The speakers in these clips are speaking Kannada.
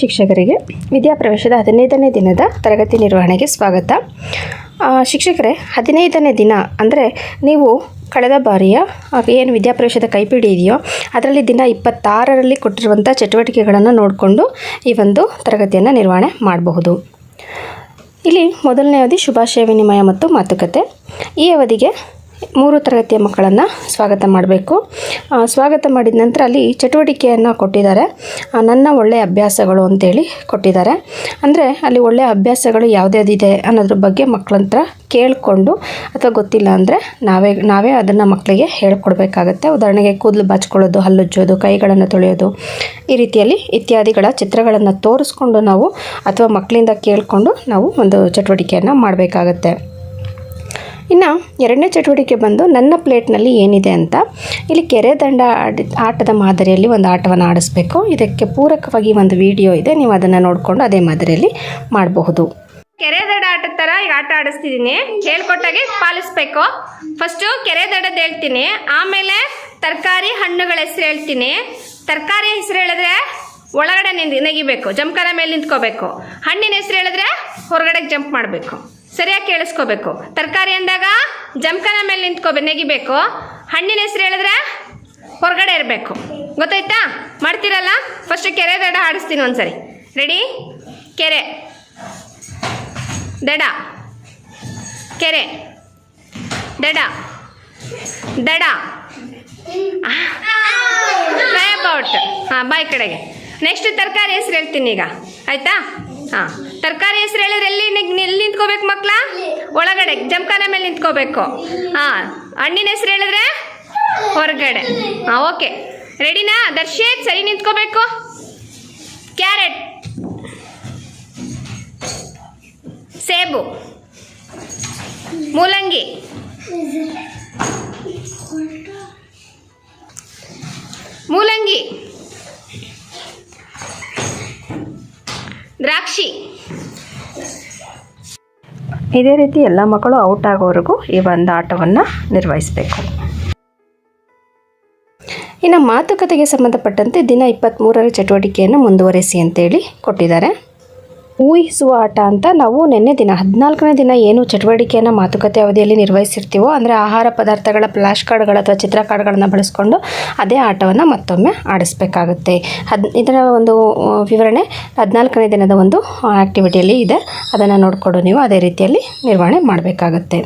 ಶಿಕ್ಷಕರಿಗೆ ವಿದ್ಯಾಪ್ರವೇಶದ ಹದಿನೈದನೇ ದಿನದ ತರಗತಿ ನಿರ್ವಹಣೆಗೆ ಸ್ವಾಗತ. ಶಿಕ್ಷಕರೇ, ಹದಿನೈದನೇ ದಿನ ಅಂದರೆ ನೀವು ಕಳೆದ ಬಾರಿಯ ಏನು ವಿದ್ಯಾಪ್ರವೇಶದ ಕೈಪಿಡಿ ಇದೆಯೋ, ಅದರಲ್ಲಿ ದಿನ ಇಪ್ಪತ್ತಾರರಲ್ಲಿ ಕೊಟ್ಟಿರುವಂಥ ಚಟುವಟಿಕೆಗಳನ್ನು ನೋಡಿಕೊಂಡು ಈ ಒಂದು ತರಗತಿಯನ್ನು ನಿರ್ವಹಣೆ ಮಾಡಬಹುದು. ಇಲ್ಲಿ ಮೊದಲನೇ ಅವಧಿ ಶುಭಾಶಯ ವಿನಿಮಯ ಮತ್ತು ಮಾತುಕತೆ. ಈ ಅವಧಿಗೆ ಮೂರು ತರಗತಿಯ ಮಕ್ಕಳನ್ನು ಸ್ವಾಗತ ಮಾಡಬೇಕು. ಸ್ವಾಗತ ಮಾಡಿದ ನಂತರ ಅಲ್ಲಿ ಚಟುವಟಿಕೆಯನ್ನು ಕೊಟ್ಟಿದ್ದಾರೆ. ನನ್ನ ಒಳ್ಳೆಯ ಅಭ್ಯಾಸಗಳು ಅಂತೇಳಿ ಕೊಟ್ಟಿದ್ದಾರೆ. ಅಂದರೆ ಅಲ್ಲಿ ಒಳ್ಳೆಯ ಅಭ್ಯಾಸಗಳು ಯಾವುದ್ಯಾವುದಿದೆ ಅನ್ನೋದ್ರ ಬಗ್ಗೆ ಮಕ್ಕಳ ಹತ್ರ ಕೇಳಿಕೊಂಡು ಅಥವಾ ಗೊತ್ತಿಲ್ಲ ಅಂದರೆ ನಾವೇ ನಾವೇ ಅದನ್ನು ಮಕ್ಕಳಿಗೆ ಹೇಳ್ಕೊಡ್ಬೇಕಾಗತ್ತೆ. ಉದಾಹರಣೆಗೆ ಕೂದಲು ಬಾಚ್ಕೊಳ್ಳೋದು, ಹಲ್ಲುಜ್ಜೋದು, ಕೈಗಳನ್ನು ತೊಳೆಯೋದು ಈ ರೀತಿಯಲ್ಲಿ ಇತ್ಯಾದಿಗಳ ಚಿತ್ರಗಳನ್ನು ತೋರಿಸ್ಕೊಂಡು ನಾವು ಅಥವಾ ಮಕ್ಕಳಿಂದ ಕೇಳಿಕೊಂಡು ನಾವು ಒಂದು ಚಟುವಟಿಕೆಯನ್ನು ಮಾಡಬೇಕಾಗತ್ತೆ. ಇನ್ನು ಎರಡನೇ ಚಟುವಟಿಕೆ ಬಂದು ನನ್ನ ಪ್ಲೇಟ್ನಲ್ಲಿ ಏನಿದೆ ಅಂತ. ಇಲ್ಲಿ ಕೆರೆ ದಂಡ ಆಡಿ, ಆಟದ ಮಾದರಿಯಲ್ಲಿ ಒಂದು ಆಟವನ್ನು ಆಡಿಸ್ಬೇಕು. ಇದಕ್ಕೆ ಪೂರಕವಾಗಿ ಒಂದು ವಿಡಿಯೋ ಇದೆ. ನೀವು ಅದನ್ನು ನೋಡಿಕೊಂಡು ಅದೇ ಮಾದರಿಯಲ್ಲಿ ಮಾಡಬಹುದು. ಕೆರೆ ದಡ ಆಟದ ಥರ ಈಗ ಆಟ ಆಡಿಸ್ತಿದ್ದೀನಿ. ಹೇಳ್ಕೊಟ್ಟಾಗೆ ಪಾಲಿಸ್ಬೇಕು. ಫಸ್ಟು ಕೆರೆ ದಡದ ಹೇಳ್ತೀನಿ. ಆಮೇಲೆ ತರಕಾರಿ ಹಣ್ಣುಗಳ ಹೆಸರು ಹೇಳ್ತೀನಿ. ತರಕಾರಿ ಹೆಸರು ಹೇಳಿದ್ರೆ ಒಳಗಡೆ ನೆಗಿಬೇಕು. ಜಂಪ್ಕರ ಮೇಲೆ ನಿಂತ್ಕೋಬೇಕು. ಹಣ್ಣಿನ ಹೆಸರು ಹೇಳಿದ್ರೆ ಹೊರಗಡೆ ಜಂಪ್ ಮಾಡಬೇಕು. ಸರಿಯಾಗಿ ಕೇಳಿಸ್ಕೋಬೇಕು. ತರಕಾರಿ ಅಂದಾಗ ಜಮ್ಕನ ಮೇಲೆ ನಿಂತ್ಕೋಬೆ, ನೆಗಿಬೇಕು. ಹಣ್ಣಿನ ಹೆಸರು ಹೇಳಿದ್ರೆ ಹೊರಗಡೆ ಇರಬೇಕು. ಗೊತ್ತಾಯ್ತಾ? ಮಾಡ್ತೀರಲ್ಲ? ಫಸ್ಟ್ ಕೆರೆ ದಡ ಆಡಿಸ್ತೀನಿ ಒಂದ್ಸರಿ. ರೆಡಿ ಕೆರೆ. ದಡ. ಕೆರೆ. ದಡ. ದಡ. ಅಬೌಟ್ ಹಾಂ ಬಾಯ್ ಕಡೆಗೆ. ನೆಕ್ಸ್ಟ್ ತರಕಾರಿ ಹೆಸರು ಹೇಳ್ತೀನಿ ಈಗ. ಆಯ್ತಾ? ಹಾಂ. ತರಕಾರಿ ಹೆಸರು ಹೇಳಿದ್ರೆ ಎಲ್ಲಿ ಎಲ್ಲಿ ನಿಂತ್ಕೋಬೇಕು ಮಕ್ಕಳ ಒಳಗಡೆ ಜಂಕಾನ ಮೇಲೆ ನಿಂತ್ಕೋಬೇಕು. ಹಾಂ. ಹಣ್ಣಿನ ಹೆಸರು ಹೇಳಿದ್ರೆ? ಹೊರಗಡೆ. ಹಾಂ, ಓಕೆ. ರೆಡಿನಾ? ದರ್ಶೇತ್ ಸರಿ ನಿಂತ್ಕೋಬೇಕು. ಕ್ಯಾರೆಟ್. ಸೇಬು. ಮೂಲಂಗಿ. ಮೂಲಂಗಿ. ದ್ರಾಕ್ಷಿ ಇದೇ ರೀತಿ ಎಲ್ಲ ಮಕ್ಕಳು ಔಟ್ ಆಗೋವರೆಗೂ ಈ ಒಂದು ಆಟವನ್ನು ನಿರ್ವಹಿಸಬೇಕು. ಇನ್ನು ಮಾತುಕತೆಗೆ ಸಂಬಂಧಪಟ್ಟಂತೆ ದಿನ ಇಪ್ಪತ್ತ್ಮೂರರ ಚಟುವಟಿಕೆಯನ್ನು ಮುಂದುವರಿಸಿ ಅಂತೇಳಿ ಕೊಟ್ಟಿದ್ದಾರೆ. ಊಹಿಸುವ ಆಟ ಅಂತ ನಾವು ನಿನ್ನೆ ದಿನ, ಹದಿನಾಲ್ಕನೇ ದಿನ ಏನು ಚಟುವಟಿಕೆಯನ್ನು ಮಾತುಕತೆ ಅವಧಿಯಲ್ಲಿ ನಿರ್ವಹಿಸಿರ್ತೀವೋ, ಅಂದರೆ ಆಹಾರ ಪದಾರ್ಥಗಳ ಫ್ಲಾಶ್ ಕಾರ್ಡ್ಗಳು ಅಥವಾ ಚಿತ್ರ ಕಾರ್ಡ್ಗಳನ್ನು ಬಳಸ್ಕೊಂಡು ಅದೇ ಆಟವನ್ನು ಮತ್ತೊಮ್ಮೆ ಆಡಿಸ್ಬೇಕಾಗುತ್ತೆ. ಹದ್, ಇದರ ಒಂದು ವಿವರಣೆ ಹದಿನಾಲ್ಕನೇ ದಿನದ ಒಂದು ಆ್ಯಕ್ಟಿವಿಟಿಯಲ್ಲಿ ಇದೆ. ಅದನ್ನು ನೋಡಿಕೊಂಡು ನೀವು ಅದೇ ರೀತಿಯಲ್ಲಿ ನಿರ್ವಹಣೆ ಮಾಡಬೇಕಾಗತ್ತೆ.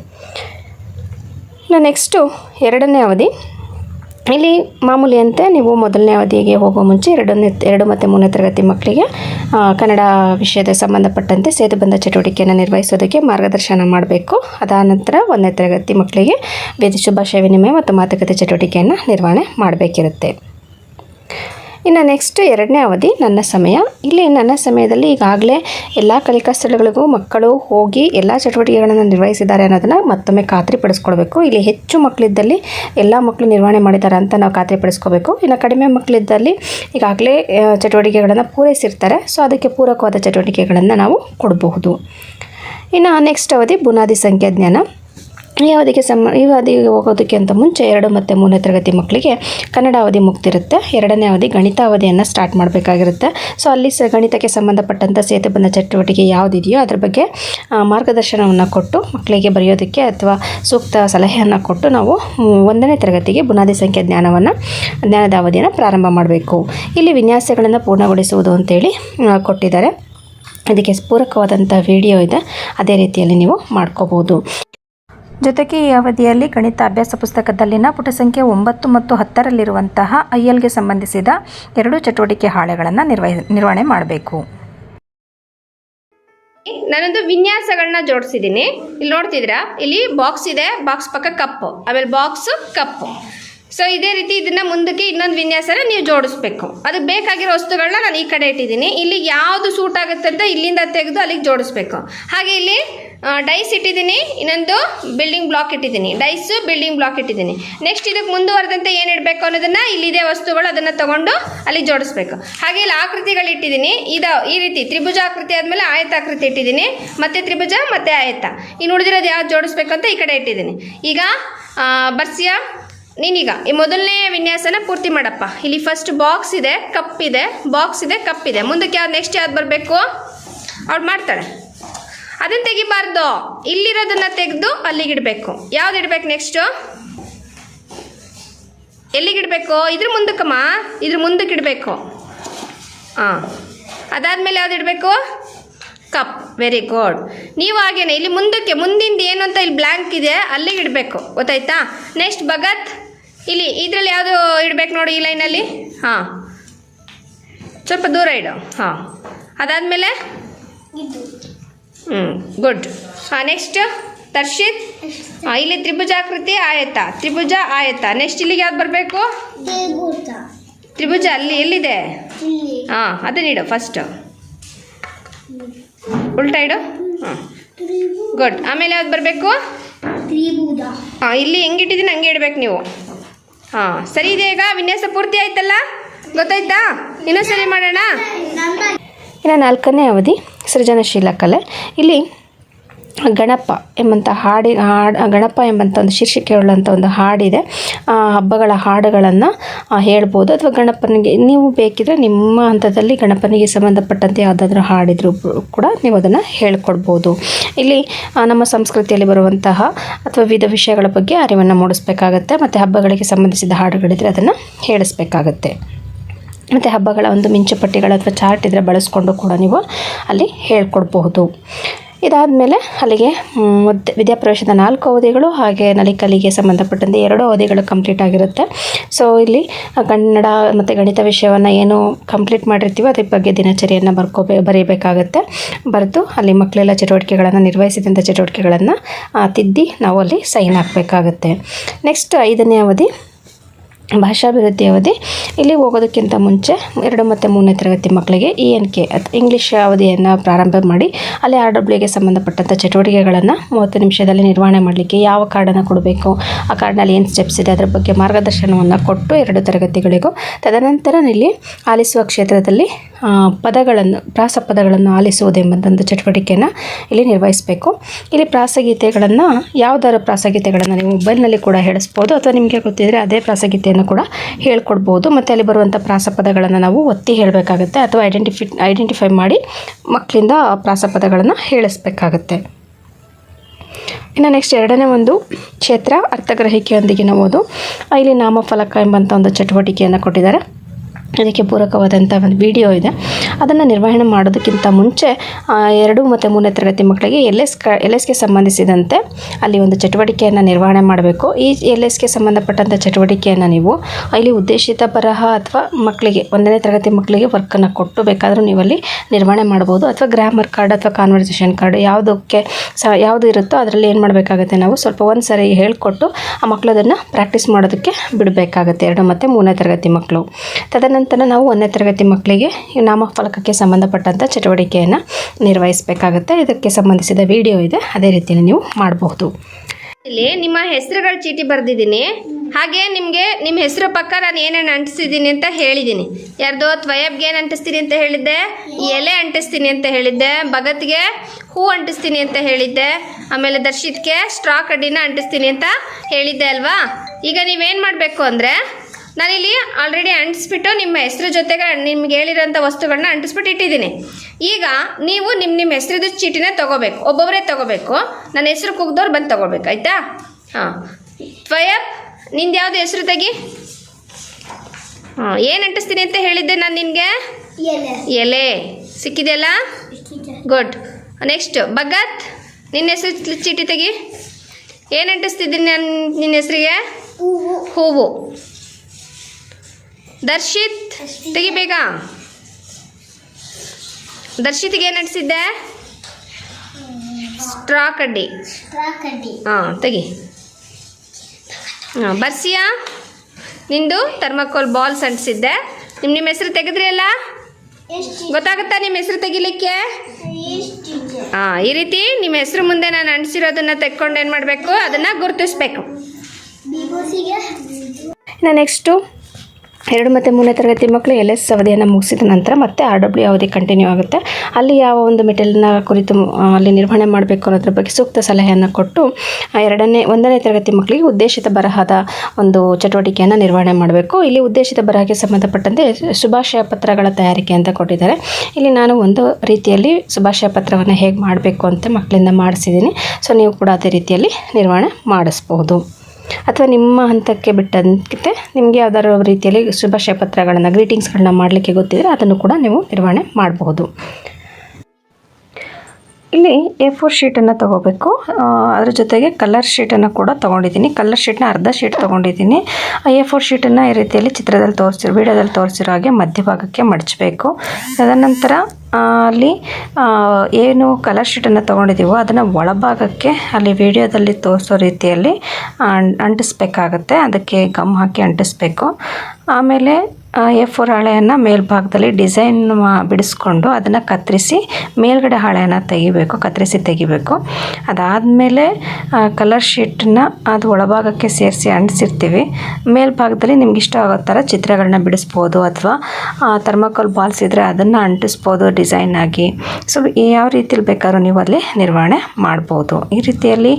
ನೆಕ್ಸ್ಟು ಎರಡನೇ ಅವಧಿ. ಇಲ್ಲಿ ಮಾಮೂಲಿಯಂತೆ ನೀವು ಮೊದಲನೇ ಅವಧಿಗೆ ಹೋಗೋ ಮುಂಚೆ ಎರಡನೇ, ಎರಡು ಮತ್ತು ಮೂರನೇ ತರಗತಿ ಮಕ್ಕಳಿಗೆ ಕನ್ನಡ ವಿಷಯದ ಸಂಬಂಧಪಟ್ಟಂತೆ ಸೇತುಬಂಧ ಚಟುವಟಿಕೆಯನ್ನು ನಿರ್ವಹಿಸೋದಕ್ಕೆ ಮಾರ್ಗದರ್ಶನ ಮಾಡಬೇಕು. ಅದಾದ ನಂತರ ಒಂದನೇ ತರಗತಿ ಮಕ್ಕಳಿಗೆ ವೇದ ಶುಭಾಶಯ ವಿನಿಮಯ ಮತ್ತು ಮಾತುಕತೆ ಚಟುವಟಿಕೆಯನ್ನು ನಿರ್ವಹಣೆ ಮಾಡಬೇಕಿರುತ್ತೆ. ಇನ್ನು ನೆಕ್ಸ್ಟ್ ಎರಡನೇ ಅವಧಿ ನನ್ನ ಸಮಯ. ಇಲ್ಲಿ ನನ್ನ ಸಮಯದಲ್ಲಿ ಈಗಾಗಲೇ ಎಲ್ಲ ಕಲಿಕಾ ಸ್ಥಳಗಳಿಗೂ ಮಕ್ಕಳು ಹೋಗಿ ಎಲ್ಲ ಚಟುವಟಿಕೆಗಳನ್ನು ನಿರ್ವಹಿಸಿದ್ದಾರೆ ಅನ್ನೋದನ್ನು ಮತ್ತೊಮ್ಮೆ ಖಾತ್ರಿಪಡಿಸ್ಕೊಳ್ಬೇಕು. ಇಲ್ಲಿ ಹೆಚ್ಚು ಮಕ್ಕಳಿದ್ದಲ್ಲಿ ಎಲ್ಲ ಮಕ್ಕಳು ನಿರ್ವಹಣೆ ಮಾಡಿದ್ದಾರೆ ಅಂತ ನಾವು ಖಾತ್ರಿಪಡಿಸ್ಕೋಬೇಕು ಇನ್ನು ಕಡಿಮೆ ಮಕ್ಕಳಿದ್ದಲ್ಲಿ ಈಗಾಗಲೇ ಚಟುವಟಿಕೆಗಳನ್ನು ಪೂರೈಸಿರ್ತಾರೆ. ಸೊ, ಅದಕ್ಕೆ ಪೂರಕವಾದ ಚಟುವಟಿಕೆಗಳನ್ನು ನಾವು ಕೊಡಬಹುದು. ಇನ್ನು ನೆಕ್ಸ್ಟ್ ಅವಧಿ ಬುನಾದಿ ಸಂಖ್ಯಾಜ್ಞಾನ ಅವಧಿಗೆ ಸಮ ಈ ಹೋಗೋದಕ್ಕೆ ಅಂತ ಮುಂಚೆ ಎರಡು ಮತ್ತು ಮೂರನೇ ತರಗತಿ ಮಕ್ಕಳಿಗೆ ಕನ್ನಡ ಅವಧಿ ಮುಗ್ದಿರುತ್ತೆ. ಎರಡನೇ ಅವಧಿ ಗಣಿತ ಅವಧಿಯನ್ನು ಸ್ಟಾರ್ಟ್ ಮಾಡಬೇಕಾಗಿರುತ್ತೆ. ಸೊ ಅಲ್ಲಿ ಸ, ಗಣಿತಕ್ಕೆ ಸಂಬಂಧಪಟ್ಟಂಥ ಸೇತುಬಂಧ ಚಟುವಟಿಕೆ ಯಾವುದಿದೆಯೋ ಅದ್ರ ಬಗ್ಗೆ ಮಾರ್ಗದರ್ಶನವನ್ನು ಕೊಟ್ಟು ಮಕ್ಕಳಿಗೆ ಬರೆಯೋದಕ್ಕೆ ಅಥವಾ ಸೂಕ್ತ ಸಲಹೆಯನ್ನು ಕೊಟ್ಟು ನಾವು ಒಂದನೇ ತರಗತಿಗೆ ಬುನಾದಿ ಸಂಖ್ಯೆ ಜ್ಞಾನವನ್ನು, ಜ್ಞಾನದ ಅವಧಿಯನ್ನು ಪ್ರಾರಂಭ ಮಾಡಬೇಕು. ಇಲ್ಲಿ ವಿನ್ಯಾಸಗಳನ್ನು ಪೂರ್ಣಗೊಳಿಸುವುದು ಅಂತೇಳಿ ಕೊಟ್ಟಿದ್ದಾರೆ. ಅದಕ್ಕೆ ಪೂರಕವಾದಂಥ ವಿಡಿಯೋ ಇದೆ. ಅದೇ ರೀತಿಯಲ್ಲಿ ನೀವು ಮಾಡ್ಕೋಬೋದು ಜೊತೆಗೆ ಈ ಅವಧಿಯಲ್ಲಿ ಗಣಿತ ಅಭ್ಯಾಸ ಪುಸ್ತಕದಲ್ಲಿನ ಪುಟ ಸಂಖ್ಯೆ ಒಂಬತ್ತು ಮತ್ತು ಹತ್ತರಲ್ಲಿರುವಂತಹ ಐ ಎಲ್ಗೆ ಸಂಬಂಧಿಸಿದ ಎರಡು ಚಟುವಟಿಕೆ ಹಾಳೆಗಳನ್ನು ನಿರ್ವಹಿ, ನಿರ್ವಹಣೆ ಮಾಡಬೇಕು. ನಾನೊಂದು ವಿನ್ಯಾಸಗಳನ್ನ ಜೋಡಿಸಿದ್ದೀನಿ ಇಲ್ಲಿ ನೋಡ್ತಿದ್ದೀರಾ? ಇಲ್ಲಿ ಬಾಕ್ಸ್ ಇದೆ ಬಾಕ್ಸ್ ಪಕ್ಕ ಕಪ್ಪು ಆಮೇಲೆ ಬಾಕ್ಸು ಕಪ್ಪು ಸೊ ಇದೇ ರೀತಿ ಇದನ್ನ ಮುಂದಕ್ಕೆ ಇನ್ನೊಂದು ವಿನ್ಯಾಸನ ನೀವು ಜೋಡಿಸ್ಬೇಕು. ಅದಕ್ಕೆ ಬೇಕಾಗಿರೋ ವಸ್ತುಗಳನ್ನ ನಾನು ಈ ಕಡೆ ಇಟ್ಟಿದ್ದೀನಿ. ಇಲ್ಲಿ ಯಾವುದು ಸೂಟ್ ಆಗುತ್ತೆ ಅಂತ ಇಲ್ಲಿಂದ ತೆಗೆದು ಅಲ್ಲಿಗೆ ಜೋಡಿಸ್ಬೇಕು. ಹಾಗೆ ಇಲ್ಲಿ ಡೈಸ್ ಇಟ್ಟಿದ್ದೀನಿ. ಇನ್ನೊಂದು ಬಿಲ್ಡಿಂಗ್ ಬ್ಲಾಕ್ ಇಟ್ಟಿದ್ದೀನಿ. ಡೈಸ್ ಬಿಲ್ಡಿಂಗ್ ಬ್ಲಾಕ್ ಇಟ್ಟಿದ್ದೀನಿ. ನೆಕ್ಸ್ಟ್ ಇದಕ್ಕೆ ಮುಂದುವರೆದಂತೆ ಏನು ಇಡಬೇಕು ಅನ್ನೋದನ್ನ ಇಲ್ಲಿದೆ ವಸ್ತುಗಳು ಅದನ್ನು ತಗೊಂಡು ಅಲ್ಲಿ ಜೋಡಿಸ್ಬೇಕು. ಹಾಗೆ ಇಲ್ಲಿ ಆಕೃತಿಗಳು ಇಟ್ಟಿದ್ದೀನಿ. ಇದು, ಈ ರೀತಿ ತ್ರಿಭುಜ ಆಕೃತಿ ಆದಮೇಲೆ ಆಯತಾಕೃತಿ ಇಟ್ಟಿದ್ದೀನಿ. ಮತ್ತೆ ತ್ರಿಭುಜ, ಮತ್ತೆ ಆಯತ. ಇನ್ನು ಉಳಿದಿರೋದು ಯಾವ್ದು ಜೋಡಿಸ್ಬೇಕು ಅಂತ ಈ ಕಡೆ ಇಟ್ಟಿದ್ದೀನಿ. ಈಗ ಬರ್ಸಿಯಾ ನೀನೀಗ ಈ ಮೊದಲನೇ ವಿನ್ಯಾಸನ ಪೂರ್ತಿ ಮಾಡಪ್ಪ. ಇಲ್ಲಿ ಫಸ್ಟ್ ಬಾಕ್ಸ್ ಇದೆ ಕಪ್ ಇದೆ ಬಾಕ್ಸ್ ಇದೆ ಕಪ್ ಇದೆ. ಮುಂದಕ್ಕೆ ಯಾವ್ದು ನೆಕ್ಸ್ಟ್ ಯಾವ್ದು ಬರಬೇಕು? ಅವ್ರು ಮಾಡ್ತಾಳೆ. ಅದನ್ನು ತೆಗಿಬಾರ್ದು. ಇಲ್ಲಿರೋದನ್ನ ತೆಗೆದು ಅಲ್ಲಿಗೆ ಇಡಬೇಕು. ಯಾವ್ದು ಇಡಬೇಕು ನೆಕ್ಸ್ಟು ಎಲ್ಲಿಗೆ ಇಡಬೇಕು? ಇದ್ರ ಮುಂದಕ್ಕಮ್ಮ? ಇದ್ರ ಮುಂದಕ್ಕೆ ಇಡಬೇಕು. ಹಾಂ ಅದಾದಮೇಲೆ ಯಾವ್ದು ಇಡಬೇಕು? ಕಪ್ ವೆರಿ ಗುಡ್ ನೀವು ಹಾಗೇನೆ, ಇಲ್ಲಿ ಮುಂದಕ್ಕೆ, ಮುಂದಿಂದ ಏನು ಅಂತ ಇಲ್ಲಿ ಬ್ಲ್ಯಾಂಕ್ ಇದೆ, ಅಲ್ಲಿಗೆ ಇಡಬೇಕು. ಗೊತ್ತಾಯ್ತಾ? ನೆಕ್ಸ್ಟ್ ಭಗತ್. ಇಲ್ಲಿ ಇದರಲ್ಲಿ ಯಾವುದು ಇಡಬೇಕು ನೋಡಿ ಈ ಲೈನಲ್ಲಿ? ಹಾಂ. ಸ್ವಲ್ಪ ದೂರ ಇಡು. ಹಾಂ. ಅದಾದಮೇಲೆ? ಹ್ಞೂ ಗುಡ್. ಹಾಂ ನೆಕ್ಸ್ಟ್ ತರ್ಷಿತ್ ಹಾಂ ಇಲ್ಲಿ ತ್ರಿಭುಜಾಕೃತಿ ಆಯತ. ತ್ರಿಭುಜ ಆಯತ. ನೆಕ್ಸ್ಟ್ ಇಲ್ಲಿಗೆ ಯಾವ್ದು ಬರಬೇಕು? ತ್ರಿಭುಜ ಅಲ್ಲಿ ಎಲ್ಲಿದೆ? ಹಾಂ ಅದನ್ನಿಡು ಫಸ್ಟು ಉಲ್ಟಾ ಇಡು. ಹಾಂ. ಗುಡ್. ಆಮೇಲೆ ಯಾವ್ದು ಬರಬೇಕು? ಹಾಂ ಇಲ್ಲಿ ಹೆಂಗಿಟ್ಟಿದ್ದೀನಿ ಹಂಗೆ ಇಡ್ಬೇಕು ನೀವು. ಹಾಂ ಸರಿ ಇದೆ ಈಗ ವಿನ್ಯಾಸ ಪೂರ್ತಿ ಆಯ್ತಲ್ಲ? ಗೊತ್ತಾಯ್ತಾ? ಇನ್ನೊಂದ್ಸರಿ ಮಾಡೋಣ? ನನ್ನ ಇನ್ನು ನಾಲ್ಕನೇ ಅವಧಿ ಸೃಜನಶೀಲ ಕಲೆ. ಇಲ್ಲಿ ಗಣಪ ಎಂಬಂಥ ಹಾಡಿ, ಹಾಡು ಗಣಪ ಎಂಬಂಥ ಒಂದು ಶೀರ್ಷಿಕೆ ಉಳ್ಳಂಥ ಒಂದು ಹಾಡಿದೆ. ಆ, ಹಬ್ಬಗಳ ಹಾಡುಗಳನ್ನು ಹೇಳ್ಬೋದು. ಅಥವಾ ಗಣಪನಿಗೆ, ನೀವು ಬೇಕಿದ್ರೆ ನಿಮ್ಮ ಹಂತದಲ್ಲಿ ಗಣಪನಿಗೆ ಸಂಬಂಧಪಟ್ಟಂತೆ ಯಾವುದಾದ್ರೂ ಹಾಡಿದ್ರು ಕೂಡ ನೀವು ಅದನ್ನು ಹೇಳ್ಕೊಡ್ಬೋದು. ಇಲ್ಲಿ ನಮ್ಮ ಸಂಸ್ಕೃತಿಯಲ್ಲಿ ಬರುವಂತಹ ಅಥವಾ ವಿವಿಧ ವಿಷಯಗಳ ಬಗ್ಗೆ ಅರಿವನ್ನು ಮೂಡಿಸ್ಬೇಕಾಗತ್ತೆ. ಮತ್ತು ಹಬ್ಬಗಳಿಗೆ ಸಂಬಂಧಿಸಿದ ಹಾಡುಗಳಿದ್ರೆ ಅದನ್ನು ಹೇಳಿಸ್ಬೇಕಾಗತ್ತೆ. ಮತ್ತು ಹಬ್ಬಗಳ ಒಂದು ಮಿಂಚುಪಟ್ಟಿಗಳು ಅಥವಾ ಚಾರ್ಟ್ ಇದ್ದರೆ ಬಳಸ್ಕೊಂಡು ಕೂಡ ನೀವು ಅಲ್ಲಿ ಹೇಳ್ಕೊಡ್ಬಹುದು ಇದಾದಮೇಲೆ ಅಲ್ಲಿಗೆ ಮ್, ಮುದ್ದೆ ವಿದ್ಯಾಪ್ರವೇಶದ ನಾಲ್ಕು ಅವಧಿಗಳು ಹಾಗೆ ನಲಿಕಲಿಗೆ ಸಂಬಂಧಪಟ್ಟಂತೆ ಎರಡು ಅವಧಿಗಳು ಕಂಪ್ಲೀಟ್ ಆಗಿರುತ್ತೆ. ಸೊ ಇಲ್ಲಿ ಕನ್ನಡ ಮತ್ತು ಗಣಿತ ವಿಷಯವನ್ನು ಏನು ಕಂಪ್ಲೀಟ್ ಮಾಡಿರ್ತೀವೋ ಅದ್ರ ಬಗ್ಗೆ ದಿನಚರಿಯನ್ನು ಬರ್ಕೋಬೇ ಬರೀಬೇಕಾಗತ್ತೆ. ಬರೆದು ಅಲ್ಲಿ ಮಕ್ಕಳೆಲ್ಲ ಚಟುವಟಿಕೆಗಳನ್ನು ನಿರ್ವಹಿಸಿದಂಥ ಚಟುವಟಿಕೆಗಳನ್ನು ತಿದ್ದಿ ನಾವು ಅಲ್ಲಿ ಸೈನ್ ಹಾಕಬೇಕಾಗತ್ತೆ. ನೆಕ್ಸ್ಟ್ ಐದನೇ ಅವಧಿ ಭಾಷಾಭಿವೃದ್ಧಿ ಅವಧಿ. ಇಲ್ಲಿ ಹೋಗೋದಕ್ಕಿಂತ ಮುಂಚೆ ಎರಡು ಮತ್ತು ಮೂರನೇ ತರಗತಿ ಮಕ್ಕಳಿಗೆ ಇ ಎನ್ ಕೆ ಅಥವಾ ಇಂಗ್ಲೀಷ್ ಅವಧಿಯನ್ನು ಪ್ರಾರಂಭ ಮಾಡಿ, ಅಲ್ಲಿ ಆರ್ ಡಬ್ಲ್ಯೂಗೆ ಸಂಬಂಧಪಟ್ಟಂಥ ಚಟುವಟಿಕೆಗಳನ್ನು ಮೂವತ್ತು ನಿಮಿಷದಲ್ಲಿ ನಿರ್ವಹಣೆ ಮಾಡಲಿಕ್ಕೆ ಯಾವ ಕಾರ್ಡನ್ನು ಕೊಡಬೇಕು, ಆ ಕಾರ್ಡ್ನಲ್ಲಿ ಏನು ಸ್ಟೆಪ್ಸ್ ಇದೆ, ಅದರ ಬಗ್ಗೆ ಮಾರ್ಗದರ್ಶನವನ್ನು ಕೊಟ್ಟು ಎರಡು ತರಗತಿಗಳಿಗೂ ತದನಂತರ ಇಲ್ಲಿ ಆಲಿಸುವ ಕ್ಷೇತ್ರದಲ್ಲಿ ಪದಗಳನ್ನು, ಪ್ರಾಸ ಪದಗಳನ್ನು ಆಲಿಸುವುದೆಂಬಂಥ ಚಟುವಟಿಕೆಯನ್ನು ಇಲ್ಲಿ ನಿರ್ವಹಿಸಬೇಕು. ಇಲ್ಲಿ ಪ್ರಾಸಗೀತೆಗಳನ್ನು, ಯಾವುದರ ಪ್ರಾಸಗೀತೆಗಳನ್ನು ನೀವು ಮೊಬೈಲ್ನಲ್ಲಿ ಕೂಡ ಹೇಳಿಸ್ಬೋದು ಅಥವಾ ನಿಮಗೆ ಗೊತ್ತಿದ್ದರೆ ಅದೇ ಪ್ರಾಸಗೀತೆಯನ್ನು ಕೂಡ ಹೇಳ್ಕೊಡ್ಬೋದು. ಮತ್ತು ಅಲ್ಲಿ ಬರುವಂಥ ಪ್ರಾಸಪದಗಳನ್ನು ನಾವು ಒತ್ತಿ ಹೇಳಬೇಕಾಗುತ್ತೆ ಅಥವಾ ಐಡೆಂಟಿಫಿ, ಐಡೆಂಟಿಫೈ ಮಾಡಿ ಮಕ್ಕಳಿಂದ ಪ್ರಾಸ ಪದಗಳನ್ನು ಹೇಳಿಸ್ಬೇಕಾಗತ್ತೆ. ಇನ್ನು ನೆಕ್ಸ್ಟ್ ಎರಡನೇ ಒಂದು ಕ್ಷೇತ್ರ, ಅರ್ಥಗ್ರಹಿಕೆಯೊಂದಿಗಿನ ಓದು. ಇಲ್ಲಿ ನಾಮಫಲಕ ಎಂಬಂಥ ಒಂದು ಚಟುವಟಿಕೆಯನ್ನು ಕೊಟ್ಟಿದ್ದಾರೆ. ಅದಕ್ಕೆ ಪೂರಕವಾದಂಥ ಒಂದು ವಿಡಿಯೋ ಇದೆ. ಅದನ್ನು ನಿರ್ವಹಣೆ ಮಾಡೋದಕ್ಕಿಂತ ಮುಂಚೆ ಎರಡು ಮತ್ತು ಮೂರನೇ ತರಗತಿ ಮಕ್ಕಳಿಗೆ ಎಲ್ ಎಸ್ ಕ ಎಲ್ ಎಸ್ಗೆ ಸಂಬಂಧಿಸಿದಂತೆ ಅಲ್ಲಿ ಒಂದು ಚಟುವಟಿಕೆಯನ್ನು ನಿರ್ವಹಣೆ ಮಾಡಬೇಕು. ಈ ಎಲ್ ಎಸ್ಗೆ ಸಂಬಂಧಪಟ್ಟಂಥ ಚಟುವಟಿಕೆಯನ್ನು ನೀವು ಇಲ್ಲಿ ಉದ್ದೇಶಿತ ಬರಹ ಅಥವಾ ಮಕ್ಕಳಿಗೆ, ಒಂದನೇ ತರಗತಿ ಮಕ್ಕಳಿಗೆ ವರ್ಕನ್ನು ಕೊಟ್ಟು ಬೇಕಾದರೂ ನೀವು ಅಲ್ಲಿ ನಿರ್ವಹಣೆ ಮಾಡ್ಬೋದು ಅಥವಾ ಗ್ರಾಮರ್ ಕಾರ್ಡ್ ಅಥವಾ ಕಾನ್ವರ್ಸೇಷನ್ ಕಾರ್ಡ್ ಯಾವುದಕ್ಕೆ ಸ, ಯಾವುದು ಇರುತ್ತೋ ಅದರಲ್ಲಿ ಏನು ಮಾಡಬೇಕಾಗುತ್ತೆ ನಾವು ಸ್ವಲ್ಪ ಒಂದು ಸರಿ ಹೇಳಿಕೊಟ್ಟು ಆ ಮಕ್ಕಳು ಅದನ್ನು ಪ್ರಾಕ್ಟೀಸ್ ಮಾಡೋದಕ್ಕೆ ಬಿಡಬೇಕಾಗುತ್ತೆ. ಎರಡು ಮತ್ತು ಮೂರನೇ ತರಗತಿ ಮಕ್ಕಳು. ತದನಂತರ ನಾವು ಒಂದನೇ ತರಗತಿ ಮಕ್ಕಳಿಗೆ ನಾಮಫಲಕಕ್ಕೆ ಸಂಬಂಧಪಟ್ಟಂಥ ಚಟುವಟಿಕೆಯನ್ನು ನಿರ್ವಹಿಸಬೇಕಾಗುತ್ತೆ. ಇದಕ್ಕೆ ಸಂಬಂಧಿಸಿದ ವಿಡಿಯೋ ಇದೆ. ಅದೇ ರೀತಿಯಲ್ಲಿ ನೀವು ಮಾಡಬಹುದು. ಇಲ್ಲಿ ನಿಮ್ಮ ಹೆಸರುಗಳ ಚೀಟಿ ಬರೆದಿದ್ದೀನಿ. ಹಾಗೆ ನಿಮಗೆ ನಿಮ್ಮ ಹೆಸರು ಪಕ್ಕ ನಾನು ಏನೇನು ಅಂಟಿಸಿದ್ದೀನಿ ಅಂತ ಹೇಳಿದ್ದೀನಿ. ಯಾರ್ದೋ ತ್ವಯಬ್ಗೆ ಏನು ಅಂಟಿಸ್ತೀನಿ ಅಂತ ಹೇಳಿದ್ದೆ ಎಲೆ ಅಂಟಿಸ್ತೀನಿ ಅಂತ ಹೇಳಿದ್ದೆ, ಭಗತ್ಗೆ ಹೂ ಅಂಟಿಸ್ತೀನಿ ಅಂತ ಹೇಳಿದ್ದೆ, ಆಮೇಲೆ ದರ್ಶಿತ್ಗೆ ಸ್ಟ್ರಾ ಕಡ್ಡಿನ ಅಂಟಿಸ್ತೀನಿ ಅಂತ ಹೇಳಿದ್ದೆ ಅಲ್ವಾ? ಈಗ ನೀವೇನು ಮಾಡಬೇಕು ಅಂದರೆ ನಾನಿಲ್ಲಿ ಆಲ್ರೆಡಿ ಅಂಟಿಸ್ಬಿಟ್ಟು ನಿಮ್ಮ ಹೆಸರು ಜೊತೆಗೆ ನಿಮ್ಗೆ ಹೇಳಿರೋಂಥ ವಸ್ತುಗಳನ್ನ ಅಂಟಿಸ್ಬಿಟ್ಟು ಇಟ್ಟಿದ್ದೀನಿ. ಈಗ ನೀವು ನಿಮ್ಮ ನಿಮ್ಮ ಹೆಸರಿದ್ದು ಚೀಟಿನ ತಗೋಬೇಕು. ಒಬ್ಬೊಬ್ಬರೇ ತಗೋಬೇಕು. ನನ್ನ ಹೆಸರು ಕುಗ್ದವ್ರು ಬಂದು ತೊಗೋಬೇಕು ಆಯಿತಾ? ಹಾಂ. ತ್ವಯಪ್ ನಿಂದು ಯಾವುದು ಹೆಸರು ತೆಗಿ? ಹಾಂ ಏನು ಅಂಟಿಸ್ತೀನಿ ಅಂತ ಹೇಳಿದ್ದೆ ನಾನು ನಿನಗೆ? ಎಲೆ. ಸಿಕ್ಕಿದೆಯಲ್ಲ? ಗುಡ್ ನೆಕ್ಸ್ಟ್ ಭಗತ್ ನಿನ್ನ ಹೆಸರು ಚೀಟಿ ತೆಗಿ. ಏನು ಅಂಟಿಸ್ತಿದ್ದೀನಿ ನಾನು ನಿನ್ನ ಹೆಸರಿಗೆ? ಹೂವು. ಹೂವು. ದರ್ಶಿತ್ ತೆಗಿ ಬೇಗ ದರ್ಶಿತ್ಗೆ ಏನು ನಡೆಸಿದ್ದೆ? ಸ್ಟ್ರಾ ಕಡ್ಡಿ. ಹಾಂ ತೆಗಿ. ಹಾಂ ಬರ್ಸಿಯಾ? ನಿಂದು ಥರ್ಮಕೋಲ್ ಬಾಲ್ಸ್ ಅಂಟಿಸಿದ್ದೆ. ನಿಮ್ಮ ನಿಮ್ಮ ಹೆಸರು ತೆಗೆದ್ರಿ ಅಲ್ಲ? ಗೊತ್ತಾಗುತ್ತಾ ನಿಮ್ಮ ಹೆಸರು ತೆಗಿಲಿಕ್ಕೆ? ಹಾಂ ಈ ರೀತಿ ನಿಮ್ಮ ಹೆಸರು ಮುಂದೆ ನಾನು ಅಂಟಿಸಿರೋದನ್ನು ತೆಕ್ಕೊಂಡು ಏನು ಮಾಡಬೇಕು? ಅದನ್ನು ಗುರುತಿಸ್ಬೇಕು. ನಾನು ನೆಕ್ಸ್ಟು ಎರಡು ಮತ್ತು ಮೂರನೇ ತರಗತಿ ಮಕ್ಕಳು ಎಲ್ ಎಸ್ ಅವಧಿಯನ್ನು ಮುಗಿಸಿದ ನಂತರ ಮತ್ತೆ ಆರ್ ಡಬ್ಲ್ಯೂ ಅವಧಿ ಕಂಟಿನ್ಯೂ ಆಗುತ್ತೆ. ಅಲ್ಲಿ ಯಾವ ಒಂದು ಮೆಟೀರಿಯಲ್ನ ಕುರಿತು ಅಲ್ಲಿ ನಿರ್ವಹಣೆ ಮಾಡಬೇಕು ಅನ್ನೋದ್ರ ಬಗ್ಗೆ ಸೂಕ್ತ ಸಲಹೆಯನ್ನು ಕೊಟ್ಟು ಎರಡನೇ, ಒಂದನೇ ತರಗತಿ ಮಕ್ಕಳಿಗೆ ಉದ್ದೇಶಿತ ಬರಹದ ಒಂದು ಚಟುವಟಿಕೆಯನ್ನು ನಿರ್ವಹಣೆ ಮಾಡಬೇಕು. ಇಲ್ಲಿ ಉದ್ದೇಶಿತ ಬರಹಕ್ಕೆ ಸಂಬಂಧಪಟ್ಟಂತೆ ಶುಭಾಶಯ ಪತ್ರಗಳ ತಯಾರಿಕೆ ಅಂತ ಕೊಟ್ಟಿದ್ದಾರೆ. ಇಲ್ಲಿ ನಾನು ಒಂದು ರೀತಿಯಲ್ಲಿ ಶುಭಾಶಯ ಪತ್ರವನ್ನು ಹೇಗೆ ಮಾಡಬೇಕು ಅಂತ ಮಕ್ಕಳಿಂದ ಮಾಡಿಸಿದ್ದೀನಿ ಸೊ ನೀವು ಕೂಡ ಅದೇ ರೀತಿಯಲ್ಲಿ ನಿರ್ವಹಣೆ ಮಾಡಿಸ್ಬೋದು. ಅಥವಾ ನಿಮ್ಮ ಹಂತಕ್ಕೆ ಬಿಟ್ಟಂತೆ ನಿಮಗೆ ಯಾವ್ದಾದ್ರು ರೀತಿಯಲ್ಲಿ ಶುಭಾಶಯ ಪತ್ರಗಳನ್ನು ಗ್ರೀಟಿಂಗ್ಸ್ಗಳನ್ನ ಮಾಡಲಿಕ್ಕೆ ಗೊತ್ತಿದ್ದರೆ ಅದನ್ನು ಕೂಡ ನೀವು ನಿರ್ವಹಣೆ ಮಾಡಬಹುದು. ಇಲ್ಲಿ ಎ ಫೋರ್ ಶೀಟನ್ನು ತೊಗೋಬೇಕು. ಅದ್ರ ಜೊತೆಗೆ ಕಲರ್ ಶೀಟನ್ನು ಕೂಡ ತೊಗೊಂಡಿದ್ದೀನಿ. ಕಲರ್ ಶೀಟ್ನ ಅರ್ಧ ಶೀಟ್ ತೊಗೊಂಡಿದ್ದೀನಿ. ಎ ಫೋರ್ ಶೀಟನ್ನು ಈ ರೀತಿಯಲ್ಲಿ ಚಿತ್ರದಲ್ಲಿ ತೋರಿಸಿರೋ ವಿಡಿಯೋದಲ್ಲಿ ತೋರಿಸಿರೋ ಹಾಗೆ ಮಧ್ಯಭಾಗಕ್ಕೆ ಮಡಚಬೇಕು. ತದನಂತರ ಅಲ್ಲಿ ಆ, ಏನು ಕಲರ್ ಶೀಟನ್ನು ತೊಗೊಂಡಿದ್ದೀವೋ ಅದನ್ನು ಒಳಭಾಗಕ್ಕೆ ಅಲ್ಲಿ ವಿಡಿಯೋದಲ್ಲಿ ತೋರಿಸೋ ರೀತಿಯಲ್ಲಿ ಅಂಟಿಸ್ಬೇಕಾಗತ್ತೆ. ಅದಕ್ಕೆ ಗಮ್ ಹಾಕಿ ಅಂಟಿಸ್ಬೇಕು. ಆಮೇಲೆ ಎ ಫೋರ್ ಹಾಳೆಯನ್ನು ಮೇಲ್ಭಾಗದಲ್ಲಿ ಡಿಸೈನ್ ಬಿಡಿಸ್ಕೊಂಡು ಅದನ್ನು ಕತ್ತರಿಸಿ ಮೇಲ್ಗಡೆ ಹಾಳೆಯನ್ನು ತೆಗಿಬೇಕು, ಕತ್ತರಿಸಿ ತೆಗಿಬೇಕು. ಅದಾದಮೇಲೆ ಕಲರ್ ಶೀಟನ್ನ ಅದು ಒಳಭಾಗಕ್ಕೆ ಸೇರಿಸಿ ಅಂಟಿಸಿರ್ತೀವಿ. ಮೇಲ್ಭಾಗದಲ್ಲಿ ನಿಮ್ಗೆ ಇಷ್ಟ ಆಗೋ ಥರ ಚಿತ್ರಗಳನ್ನ ಬಿಡಿಸ್ಬೋದು ಅಥವಾ ಥರ್ಮಾಕೋಲ್ ಬಾಲ್ಸ್ ಇದ್ದರೆ ಅದನ್ನು ಅಂಟಿಸ್ಬೋದು ಡಿಸೈನ್ ಆಗಿ. ಸೊ ಯಾವ ರೀತಿಯಲ್ಲಿ ಬೇಕಾದ್ರೂ ನೀವು ಅಲ್ಲಿ ನಿರ್ವಹಣೆ ಮಾಡ್ಬೋದು. ಈ ರೀತಿಯಲ್ಲಿ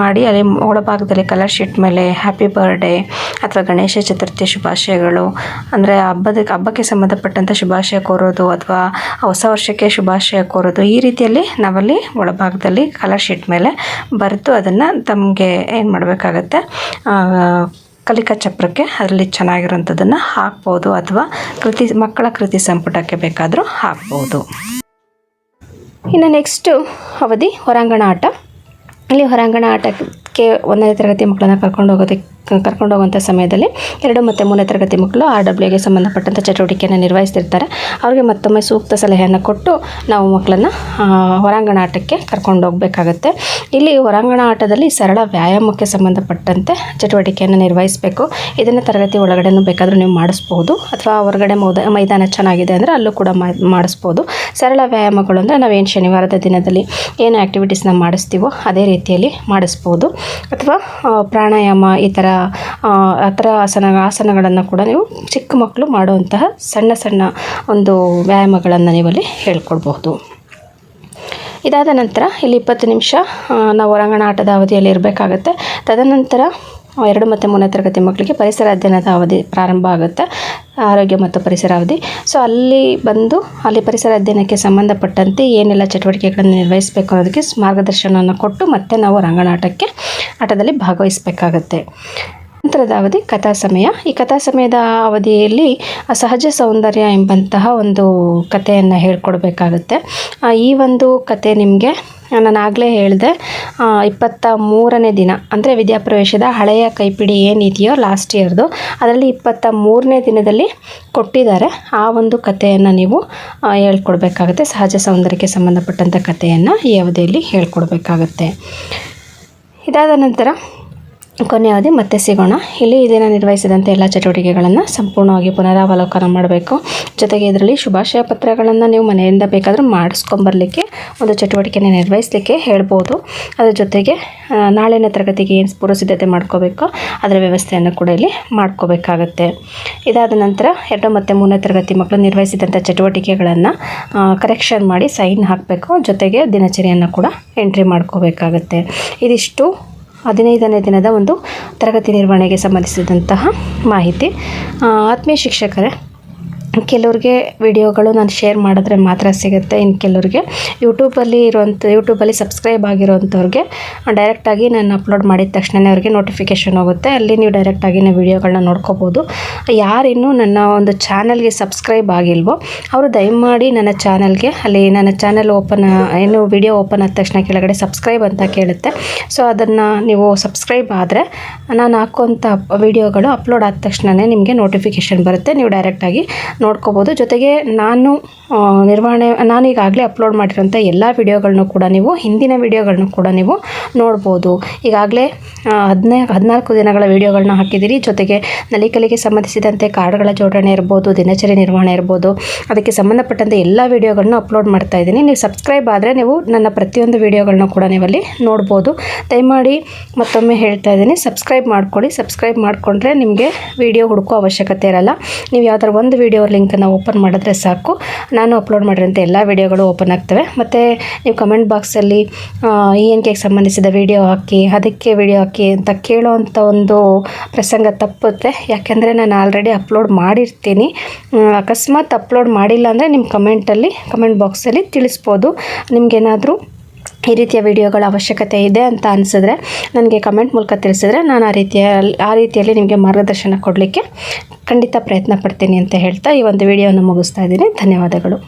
ಮಾಡಿ ಅಲ್ಲಿ ಒಳಭಾಗದಲ್ಲಿ ಕಲರ್ ಶೀಟ್ ಮೇಲೆ ಹ್ಯಾಪಿ ಬರ್ಡೇ ಅಥವಾ ಗಣೇಶ ಚತುರ್ಥಿ ಶುಭಾಶಯಗಳು. ಅಂದರೆ ಹಬ್ಬದ ಹಬ್ಬಕ್ಕೆ ಸಂಬಂಧಪಟ್ಟಂಥ ಶುಭಾಶಯ ಕೋರೋದು ಅಥವಾ ಹೊಸ ವರ್ಷಕ್ಕೆ ಶುಭಾಶಯ ಕೋರೋದು ಈ ರೀತಿಯಲ್ಲಿ ನಾವಲ್ಲಿ ಒಳಭಾಗದಲ್ಲಿ ಕಲರ್ ಶೀಟ್ ಮೇಲೆ ಬರೆದು ಅದನ್ನು ತಮಗೆ ಏನು ಮಾಡಬೇಕಾಗತ್ತೆ? ಕಲಿಕಾ ಚಪ್ರಕ್ಕೆ ಅದರಲ್ಲಿ ಚೆನ್ನಾಗಿರೋಂಥದ್ದನ್ನು ಹಾಕ್ಬೋದು ಅಥವಾ ಕೃತಿ, ಮಕ್ಕಳ ಕೃತಿ ಸಂಪುಟಕ್ಕೆ ಬೇಕಾದರೂ ಹಾಕ್ಬೋದು. ಇನ್ನು ನೆಕ್ಸ್ಟು ಅವಧಿ, ಹೊರಾಂಗಣ ಆಟ. ಇಲ್ಲಿ ಹೊರಾಂಗಣ ಆಟಕ್ಕೆ ಒಂದನೇ ತರಗತಿ ಮಕ್ಕಳನ್ನ ಕರ್ಕೊಂಡು ಹೋಗೋದಕ್ಕೆ ಕರ್ಕೊಂಡು ಹೋಗುವಂಥ ಸಮಯದಲ್ಲಿ ಎರಡು ಮತ್ತು ಮೂರನೇ ತರಗತಿ ಮಕ್ಕಳು ಆರ್ ಡಬ್ಲ್ಯೂಗೆ ಸಂಬಂಧಪಟ್ಟಂಥ ಚಟುವಟಿಕೆಯನ್ನು ನಿರ್ವಹಿಸ್ತಿರ್ತಾರೆ. ಅವ್ರಿಗೆ ಮತ್ತೊಮ್ಮೆ ಸೂಕ್ತ ಸಲಹೆಯನ್ನು ಕೊಟ್ಟು ನಾವು ಮಕ್ಕಳನ್ನು ಹೊರಾಂಗಣ ಆಟಕ್ಕೆ ಕರ್ಕೊಂಡು ಹೋಗಬೇಕಾಗತ್ತೆ. ಇಲ್ಲಿ ಹೊರಾಂಗಣ ಆಟದಲ್ಲಿ ಸರಳ ವ್ಯಾಯಾಮಕ್ಕೆ ಸಂಬಂಧಪಟ್ಟಂತೆ ಚಟುವಟಿಕೆಯನ್ನು ನಿರ್ವಹಿಸಬೇಕು. ಇದನ್ನು ತರಗತಿ ಒಳಗಡೆನೂ ಬೇಕಾದರೂ ನೀವು ಮಾಡಿಸ್ಬೋದು. ಅಥವಾ ಹೊರಗಡೆ ಮೌದ, ಮೈದಾನ ಚೆನ್ನಾಗಿದೆ ಅಂದರೆ ಅಲ್ಲೂ ಕೂಡ ಮಾಡಿಸ್ಬೋದು. ಸರಳ ವ್ಯಾಯಾಮಗಳು ಅಂದರೆ ನಾವೇನು ಶನಿವಾರದ ದಿನದಲ್ಲಿ ಏನು ಆ್ಯಕ್ಟಿವಿಟೀಸ್ನ ಮಾಡಿಸ್ತೀವೋ ಅದೇ ರೀತಿಯಲ್ಲಿ ಮಾಡಿಸ್ಬೋದು. ಅಥವಾ ಪ್ರಾಣಾಯಾಮ ಈ ಥರ ಆ, ಥರ ಆಸನ ಆಸನಗಳನ್ನು ಕೂಡ ನೀವು ಚಿಕ್ಕ ಮಕ್ಕಳು ಮಾಡುವಂತಹ ಸಣ್ಣ ಸಣ್ಣ ಒಂದು ವ್ಯಾಯಾಮಗಳನ್ನು ನೀವಲ್ಲಿ ಹೇಳ್ಕೊಡ್ಬಹುದು. ಇದಾದ ನಂತರ ಇಲ್ಲಿ ಇಪ್ಪತ್ತು ನಿಮಿಷ ನಾವು ಹೊರಾಂಗಣ ಆಟದ ಅವಧಿಯಲ್ಲಿ ಇರಬೇಕಾಗತ್ತೆ. ತದನಂತರ ಎರಡು ಮತ್ತು ಮೂರನೇ ತರಗತಿ ಮಕ್ಕಳಿಗೆ ಪರಿಸರ ಅಧ್ಯಯನದ ಅವಧಿ ಪ್ರಾರಂಭ ಆಗುತ್ತೆ. ಆರೋಗ್ಯ ಮತ್ತು ಪರಿಸರ ಅವಧಿ. ಸೊ ಅಲ್ಲಿ ಬಂದು, ಅಲ್ಲಿ ಪರಿಸರ ಅಧ್ಯಯನಕ್ಕೆ ಸಂಬಂಧಪಟ್ಟಂತೆ ಏನೆಲ್ಲ ಚಟುವಟಿಕೆಗಳನ್ನು ನಿರ್ವಹಿಸಬೇಕು ಅನ್ನೋದಕ್ಕೆ ಮಾರ್ಗದರ್ಶನವನ್ನು ಕೊಟ್ಟು ಮತ್ತೆ ನಾವು ರಂಗನಾಟಕ್ಕೆ, ಆಟದಲ್ಲಿ ಭಾಗವಹಿಸಬೇಕಾಗತ್ತೆ. ನಂತರದ ಅವಧಿ ಕಥಾ ಸಮಯ. ಈ ಕಥಾ ಸಮಯದ ಅವಧಿಯಲ್ಲಿ ಸಹಜ ಸೌಂದರ್ಯ ಎಂಬಂತಹ ಒಂದು ಕಥೆಯನ್ನು ಹೇಳ್ಕೊಡ್ಬೇಕಾಗುತ್ತೆ. ಈ ಒಂದು ಕತೆ ನಿಮಗೆ ನಾನು ಆಗಲೇ ಹೇಳಿದೆ ಇಪ್ಪತ್ತ ಮೂರನೇ ದಿನ, ಅಂದರೆ ವಿದ್ಯಾಪ್ರವೇಶದ ಹಳೆಯ ಕೈಪಿಡಿ ಏನಿದೆಯೋ ಲಾಸ್ಟ್ ಇಯರ್ದು ಅದರಲ್ಲಿ ಇಪ್ಪತ್ತ ಮೂರನೇ ದಿನದಲ್ಲಿ ಕೊಟ್ಟಿದ್ದಾರೆ. ಆ ಒಂದು ಕಥೆಯನ್ನು ನೀವು ಹೇಳ್ಕೊಡ್ಬೇಕಾಗತ್ತೆ, ಸಹಜ ಸೌಂದರ್ಯಕ್ಕೆ ಸಂಬಂಧಪಟ್ಟಂಥ ಕಥೆಯನ್ನು ಈ ಅವಧಿಯಲ್ಲಿ ಹೇಳ್ಕೊಡ್ಬೇಕಾಗುತ್ತೆ. ಇದಾದ ನಂತರ ಕೊನೆ ಅವಧಿ ಮತ್ತೆ ಸಿಗೋಣ. ಇಲ್ಲಿ ಈ ದಿನ ನಿರ್ವಹಿಸಿದಂಥ ಎಲ್ಲ ಚಟುವಟಿಕೆಗಳನ್ನು ಸಂಪೂರ್ಣವಾಗಿ ಪುನರಾವಲೋಕನ ಮಾಡಬೇಕು. ಜೊತೆಗೆ ಇದರಲ್ಲಿ ಶುಭಾಶಯ ಪತ್ರಗಳನ್ನು ನೀವು ಮನೆಯಿಂದ ಬೇಕಾದರೂ ಮಾಡಿಸ್ಕೊಂಬರ್ಲಿಕ್ಕೆ, ಒಂದು ಚಟುವಟಿಕೆನ ನಿರ್ವಹಿಸಲಿಕ್ಕೆ ಹೇಳ್ಬೋದು. ಅದ್ರ ಜೊತೆಗೆ ನಾಳಿನ ತರಗತಿಗೆ ಏನು ಪೂರ್ವ ಸಿದ್ಧತೆ ಮಾಡ್ಕೋಬೇಕು ಅದರ ವ್ಯವಸ್ಥೆಯನ್ನು ಕೂಡ ಇಲ್ಲಿ ಮಾಡ್ಕೋಬೇಕಾಗತ್ತೆ. ಇದಾದ ನಂತರ ಎರಡು ಮತ್ತು ಮೂರನೇ ತರಗತಿ ಮಕ್ಕಳು ನಿರ್ವಹಿಸಿದಂಥ ಚಟುವಟಿಕೆಗಳನ್ನು ಕರೆಕ್ಷನ್ ಮಾಡಿ ಸೈನ್ ಹಾಕಬೇಕು. ಜೊತೆಗೆ ದಿನಚರಿಯನ್ನು ಕೂಡ ಎಂಟ್ರಿ ಮಾಡ್ಕೋಬೇಕಾಗತ್ತೆ. ಇದಿಷ್ಟು ಹದಿನೈದನೇ ದಿನದ ಒಂದು ತರಗತಿ ನಿರ್ವಹಣೆಗೆ ಸಂಬಂಧಿಸಿದಂತಹ ಮಾಹಿತಿ. ಆತ್ಮೀಯ ಶಿಕ್ಷಕರೇ ಕೆಲವ್ರಿಗೆ ವಿಡಿಯೋಗಳು ನಾನು ಶೇರ್ ಮಾಡಿದ್ರೆ ಮಾತ್ರ ಸಿಗುತ್ತೆ. ಇನ್ನು ಕೆಲವ್ರಿಗೆ ಯೂಟ್ಯೂಬಲ್ಲಿ ಇರುವಂಥ ಯೂಟ್ಯೂಬಲ್ಲಿ ಸಬ್ಸ್ಕ್ರೈಬ್ ಆಗಿರೋಂಥವ್ರಿಗೆ ಡೈರೆಕ್ಟಾಗಿ ನಾನು ಅಪ್ಲೋಡ್ ಮಾಡಿದ ತಕ್ಷಣ ಅವ್ರಿಗೆ ನೋಟಿಫಿಕೇಷನ್ ಹೋಗುತ್ತೆ. ಅಲ್ಲಿ ನೀವು ಡೈರೆಕ್ಟಾಗಿ ನಾವು ವಿಡಿಯೋಗಳನ್ನ ನೋಡ್ಕೋಬೋದು. ಯಾರಿನ್ನೂ ನನ್ನ ಒಂದು ಚಾನಲ್ಗೆ ಸಬ್ಸ್ಕ್ರೈಬ್ ಆಗಿಲ್ವೋ, ಅವರು ದಯಮಾಡಿ ನನ್ನ ಚಾನಲ್ಗೆ ಅಲ್ಲಿ ನನ್ನ ಚಾನಲ್ ಓಪನ್ ಏನು ವಿಡಿಯೋ ಓಪನ್ ಆದ ತಕ್ಷಣ ಕೆಳಗಡೆ ಸಬ್ಸ್ಕ್ರೈಬ್ ಅಂತ ಕೇಳುತ್ತೆ. ಸೊ ಅದನ್ನು ನೀವು ಸಬ್ಸ್ಕ್ರೈಬ್ ಆದರೆ ನಾನು ಹಾಕುವಂಥ ವಿಡಿಯೋಗಳು ಅಪ್ಲೋಡ್ ಆದ ತಕ್ಷಣವೇ ನಿಮಗೆ ನೋಟಿಫಿಕೇಷನ್ ಬರುತ್ತೆ. ನೀವು ಡೈರೆಕ್ಟಾಗಿ ನೋಡ್ಕೋಬೋದು. ಜೊತೆಗೆ ನಾನು ನಿರ್ವಹಣೆ, ನಾನು ಈಗಾಗಲೇ ಅಪ್ಲೋಡ್ ಮಾಡಿರೋಂಥ ಎಲ್ಲ ವಿಡಿಯೋಗಳನ್ನೂ ಕೂಡ ನೀವು, ಹಿಂದಿನ ವಿಡಿಯೋಗಳನ್ನು ಕೂಡ ನೀವು ನೋಡ್ಬೋದು. ಈಗಾಗಲೇ ಹದಿನೈ, ಹದಿನಾಲ್ಕು ದಿನಗಳ ವಿಡಿಯೋಗಳನ್ನ ಹಾಕಿದ್ದೀರಿ. ಜೊತೆಗೆ ನಲಿಕಲಿಗೆ ಸಂಬಂಧಿಸಿದಂತೆ ಕಾರ್ಡ್ಗಳ ಜೋಡಣೆ ಇರ್ಬೋದು, ದಿನಚರಿ ನಿರ್ವಹಣೆ ಇರ್ಬೋದು. ಅದಕ್ಕೆ ಸಂಬಂಧಪಟ್ಟಂತೆ ಎಲ್ಲ ವಿಡಿಯೋಗಳನ್ನ ಅಪ್ಲೋಡ್ ಮಾಡ್ತಾ ಇದ್ದೀನಿ. ನೀವು ಸಬ್ಸ್ಕ್ರೈಬ್ ಆದರೆ ನೀವು ನನ್ನ ಪ್ರತಿಯೊಂದು ವಿಡಿಯೋಗಳನ್ನ ಕೂಡ ನೀವಲ್ಲಿ ನೋಡ್ಬೋದು. ದಯಮಾಡಿ ಮತ್ತೊಮ್ಮೆ ಹೇಳ್ತಾ ಇದ್ದೀನಿ ಸಬ್ಸ್ಕ್ರೈಬ್ ಮಾಡ್ಕೊಳ್ಳಿ. ಸಬ್ಸ್ಕ್ರೈಬ್ ಮಾಡಿಕೊಂಡ್ರೆ ನಿಮಗೆ ವಿಡಿಯೋ ಹುಡುಕೋ ಅವಶ್ಯಕತೆ ಇರಲ್ಲ. ನೀವು ಯಾವ್ದಾದ್ರು ಒಂದು ವಿಡಿಯೋ ಲಿಂಕನ್ನು ಓಪನ್ ಮಾಡಿದ್ರೆ ಸಾಕು. ನಾನು ಅಪ್ಲೋಡ್ ಮಾಡಿರೋಂಥ ಎಲ್ಲ ವೀಡಿಯೋಗಳು ಓಪನ್ ಆಗ್ತವೆ. ಮತ್ತು ನೀವು ಕಮೆಂಟ್ ಬಾಕ್ಸಲ್ಲಿ ಇ ಎನ್ ಕೆಗೆ ಸಂಬಂಧಿಸಿದ ವಿಡಿಯೋ ಹಾಕಿ, ಅದಕ್ಕೆ ವಿಡಿಯೋ ಹಾಕಿ ಅಂತ ಕೇಳೋವಂಥ ಒಂದು ಪ್ರಸಂಗ ತಪ್ಪುತ್ತೆ. ಯಾಕೆಂದರೆ ನಾನು ಆಲ್ರೆಡಿ ಅಪ್ಲೋಡ್ ಮಾಡಿರ್ತೀನಿ. ಅಕಸ್ಮಾತ್ ಅಪ್ಲೋಡ್ ಮಾಡಿಲ್ಲ ಅಂದರೆ ನಿಮ್ಮ ಕಮೆಂಟಲ್ಲಿ, ಕಮೆಂಟ್ ಬಾಕ್ಸಲ್ಲಿ ತಿಳಿಸ್ಬೋದು. ನಿಮಗೇನಾದರೂ ಈ ರೀತಿಯ ವಿಡಿಯೋಗಳ ಅವಶ್ಯಕತೆ ಇದೆ ಅಂತ ಅನಿಸಿದ್ರೆ ನನಗೆ ಕಮೆಂಟ್ ಮೂಲಕ ತಿಳಿಸಿದ್ರೆ ನಾನು ಆ ರೀತಿಯ ಆ ರೀತಿಯಲ್ಲಿ ನಿಮಗೆ ಮಾರ್ಗದರ್ಶನ ಕೊಡಲಿಕ್ಕೆ ಖಂಡಿತ ಪ್ರಯತ್ನ ಪಡ್ತೀನಿ ಅಂತ ಹೇಳ್ತಾ ಈ ಒಂದು ವಿಡಿಯೋನ ಮುಗಿಸ್ತಾ ಇದ್ದೀನಿ. ಧನ್ಯವಾದಗಳು.